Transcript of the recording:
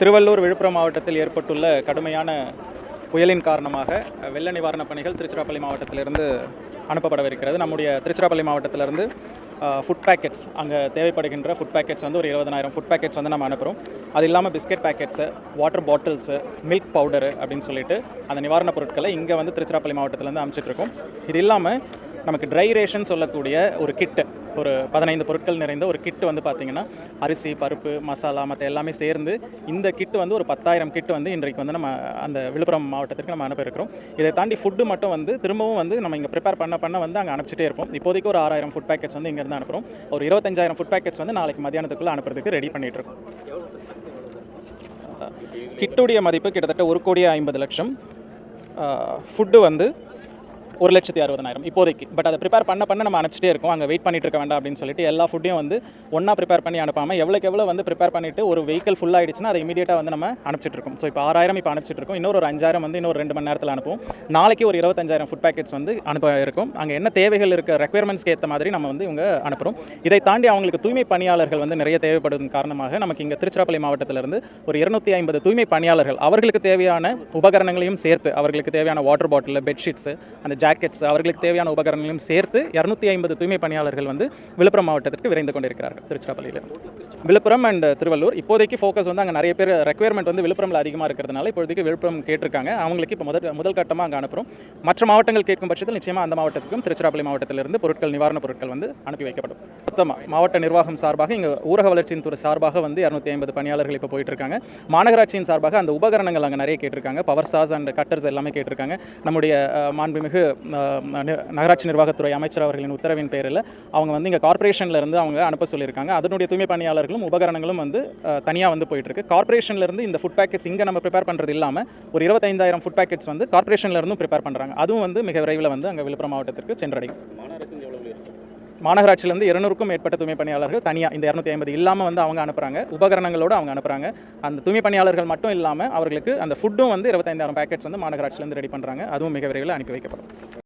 திருவள்ளூர் விழுப்புரம் மாவட்டத்தில் ஏற்பட்டுள்ள கடுமையான புயலின் காரணமாக வெள்ள நிவாரணப் பணிகள் திருச்சிராப்பள்ளி மாவட்டத்திலிருந்து அனுப்பப்படவிருக்கிறது. நம்முடைய திருச்சிராப்பள்ளி மாவட்டத்திலிருந்து ஃபுட் பேக்கெட்ஸ் அங்கே தேவைப்படுகின்ற ஃபுட் பேக்கெட்ஸ் வந்து ஒரு இருபதனாயிரம் ஃபுட் பேக்கெட்ஸ் வந்து நம்ம அனுப்புகிறோம் அது இல்லாமல் biscuit packets water bottles milk powder அப்படின்னு சொல்லிட்டு அந்த நிவாரணப் பொருட்களை இங்கே வந்து திருச்சிராப்பள்ளி மாவட்டத்திலேருந்து அமைச்சிட்ருக்கோம் இது இல்லாமல் நமக்கு ட்ரை ரேஷன் சொல்லக்கூடிய ஒரு கிட்டு ஒரு பதினைந்து பொருட்கள் நிறைந்த ஒரு கிட்டு வந்து பார்த்திங்கன்னா அரிசி பருப்பு மசாலா மற்ற எல்லாமே சேர்ந்து இந்த கிட்டு வந்து ஒரு பத்தாயிரம் கிட்டு வந்து இன்றைக்கு வந்து நம்ம அந்த விழுப்புரம் மாவட்டத்திற்கு நம்ம அனுப்பியிருக்கிறோம். இதை தாண்டி ஃபுட்டு மட்டும் வந்து திரும்பவும் வந்து நம்ம இங்கே ப்ரிப்பேர் பண்ண பண்ண வந்து அங்கே அனுப்பிச்சிட்டே இருப்போம். இப்போதைக்கு ஒரு ஆறாயிரம் ஃபுட் பேக்கெட்ஸ் வந்து இங்கேருந்து அனுப்புகிறோம் ஒரு இருபத்தஞ்சாயிரம் ஃபுட் பேக்கெட்ஸ் வந்து நாளைக்கு மதியானத்துக்குள்ளே அனுப்புறதுக்கு ரெடி பண்ணிட்டு இருக்கோம். கிட்டுடைய மதிப்பு கிட்டத்தட்ட ஒரு கோடி ஐம்பது லட்சம். ஃபுட்டு வந்து ஒரு லட்சத்தி அறுபதாயிரம் இப்போதைக்கு. பட் அதை ப்ரிப்பேர் பண்ண பண்ண நம்ம அனுப்பிச்சிட்டே இருக்கோம். அங்கே வெயிட் பண்ணிட்டு இருக்க வேண்டாம் அப்படின்னு சொல்லிட்டு எல்லா ஃபுட்டையும் வந்து ஒன்றா ப்ரிப்பேர் பண்ணி அனுப்பாமல் எவ்வளோக்கு எவ்வளோ வந்து ப்ரிப்பேர் பண்ணிட்டு ஒரு வெஹிக்கல் ஃபுல் ஆயிடுச்சுன்னா அதை இமீடியட்டாக வந்து நம்ம அனுப்பிச்சிட்டு இருக்கோம். ஸோ இப்போ ஆறாயிரம் இப்போ அனுப்பிச்சிட்டு இருக்கோம். இன்னொரு ஒரு அஞ்சாயிரம் வந்து இன்னொரு ரெண்டு மணி நேரத்தில் அனுப்புவோம். நாளைக்கு ஒரு இருபத்தஞ்சாயிரம் ஃபுட் பேக்கெட்ஸ் வந்து அனுப்ப இருக்கும். அங்கே என்ன தேவைகள் இருக்க ரெக்குயர்மெண்ட்ஸ்க்கு ஏற்ற மாதிரி நம்ம வந்து இவங்க அனுப்புகிறோம் இதை தாண்டி அவங்களுக்கு தூய்மை பணியாளர்கள் வந்து நிறைய தேவைப்படும் காரணமாக நமக்கு இங்கே திருச்சிராப்பள்ளி மாவட்டத்திலிருந்து ஒரு இருநூத்தி ஐம்பது தூய்மை பணியாளர்கள் அவர்களுக்கு தேவையான உபகரணங்களையும் சேர்த்து அவர்களுக்கு தேவையான வாட்டர் பாட்டில் பெட்ஷீட்ஸ் அந்த ஜாக்கெட்ஸ் அவர்களுக்கு தேவையான உபகரணங்களையும் சேர்த்து இரநூத்தி ஐம்பது தூய்மை பணியாளர்கள் வந்து விழுப்புரம் மாவட்டத்திற்கு விரைந்து கொண்டிருக்கிறார்கள் திருச்சிராப்பள்ளியில். விழுப்புரம் அண்ட் திருவள்ளூர் இப்போதைக்கு ஃபோக்கஸ் வந்து அங்கே நிறைய பேர் ரெக்குயர்மெண்ட் வந்து விழுப்புரம்ல அதிகமாக இருக்கிறதுனால இப்போதைக்கு விழுப்புரம் கேட்டிருக்காங்க. அவங்களுக்கு இப்போ முதல் முதல் கட்டமாக அங்கே அனுப்புகிறோம் மற்ற மாவட்டங்கள் கேட்கும் பட்சத்தில் நிச்சயமாக அந்த மாவட்டத்துக்கும் திருச்சிராப்பள்ளி மாவட்டத்திலிருந்து பொருட்கள் நிவாரணப் பொருட்கள் வந்து அனுப்பி வைக்கப்படும். மொத்தமாக மாவட்ட நிர்வாகம் சார்பாக இங்கே ஊரக வளர்ச்சியின் துறை சார்பாக வந்து இரநூத்தி ஐம்பது பணியாளர்கள் இப்போ போயிட்டு இருக்காங்க மாநகராட்சியின் சார்பாக அந்த உபகரணங்கள் அங்கே நிறைய கேட்டிருக்காங்க. பவர் சாஸ் அண்ட் கட்டர்ஸ் எல்லாமே கேட்டிருக்காங்க. நம்முடைய மாண்புமிகு நகராட்சி நிர்வாகத்துறை அமைச்சர் அவர்களின் உத்தரவின் பேரில் அவங்க வந்து இங்கே கார்ப்பரேஷன்லேருந்து அவங்க அனுப்ப சொல்லியிருக்காங்க. அதனுடைய தூய்மை பணியாளர்களும் உபகரணங்களும் வந்து தனியாக வந்து போயிட்டு இருக்கு இந்த ஃபுட் பேக்கெட்ஸ் இங்கே நம்ம ப்ரிப்பேர் பண்ணுறது இல்லாமல் ஒரு இருபத்தைந்தாயிரம் ஃபுட் பேக்கெட்ஸ் வந்து கார்ப்பரேஷன்லேருந்தும் ப்ரிப்பேர் பண்ணுறாங்க அதுவும் வந்து மிக விரைவில் வந்து அங்கே விழுப்புரம் மாவட்டத்திற்கு சென்றடையும். மாநகராட்சியிலேருந்து இருநூறுக்கும் மேற்பட்ட தூய்மை பணியாளர்கள் தனியாக இந்த இரநூத்தி ஐம்பது இல்லாமல் வந்து அவங்க அனுப்புகிறாங்க உபகரணங்களோடு அவங்க அனுப்புகிறாங்க அந்த தூய்மை பணியாளர்கள் மட்டும் இல்லாமல் அவர்களுக்கு அந்த ஃபுட்டும் வந்து இருபத்தைந்தாயிரம் பேக்கெட்ஸ் வந்து மாநகராட்சியிலேருந்து ரெடி பண்ணுறாங்க அதுவும் மிக விரைவில் அனுப்பி வைக்கப்படும்.